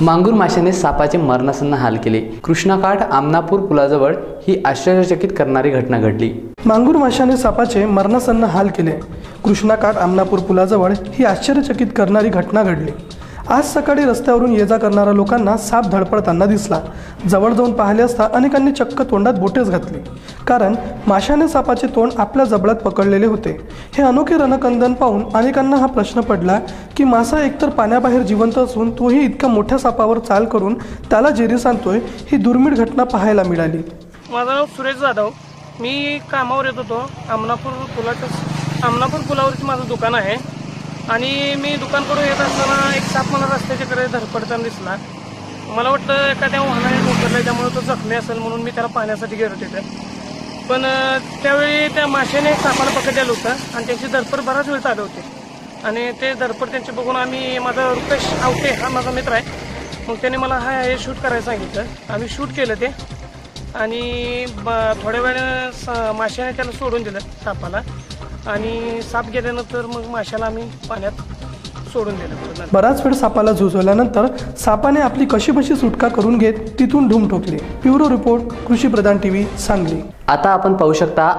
मांगूर माशाने सापाचे मरणासन्न हाल केले. कृष्णाकाठ आमनापूर पुलाजवळ ही आश्चर्यचकित करणारी घटना घडली. मांगूर माशाने सापाचे मरणासन्न हाल केले. कृष्णाकाठ आमनापूर पुलाजवळ ही आश्चर्यचकित करणारी घटना घडली. आज सकाळी रस्त्यावरून ये जा करणाऱ्या लोकांना साप धडपडताना दिसला. जवळ जाऊन पाहिले असता अनेकांनी चक्क तोंडात बोटेच घातली. कारण माशाने सापाचे तोंड आपल्या जबड्यात पकडलेले होते. हे अनोखे रणकंदन पाहून अनेकांना हा प्रश्न पडला की मासा एकतर पाण्याबाहेर जिवंत असून तोही इतक्या मोठ्या सापावर चाल करून त्याला जेरी सांगतोय ही दुर्मिळ घटना पाहायला मिळाली. माझं नाव सुरेश जाधव. मी कामावर येत होतो. आमनापूर पुलाच्या आमनापूर पुलावरती माझं दुकान आहे. आणि मी दुकान करून येत असताना एक साप मला रस्त्याच्याकडे धडपडताना दिसला. मला वाटतं एखाद्या वाहनाने ठोकरलं त्यामुळे तो जखमी असेल म्हणून मी त्याला पाहण्यासाठी गेलो तिथे पण त्यावेळी त्या माशाने एक सापाला पकडलेलं होतं आणि त्यांची धडपड बराच वेळ चालू होती. आणि ते धडपड त्यांची बघून आम्ही माझा रुपेश आवटे हा माझा मित्र आहे. मग त्याने मला हा हे शूट करायला सांगितलं. आम्ही शूट केलं ते. आणि ब थोड्या वेळानं स माशाने त्याला सोडून दिलं सापाला. आणि साप गेल्यानंतर मग माशाला आम्ही पाण्यात सोडून दिलं. बराच वेळ सापाला झुजवल्यानंतर सापाने आपली कशीबशी सुटका करून घेत तिथून धूम ठोकली. प्युरो रिपोर्ट कृषी प्रधान टीव्ही सांगली. आता आपण पाहू शकता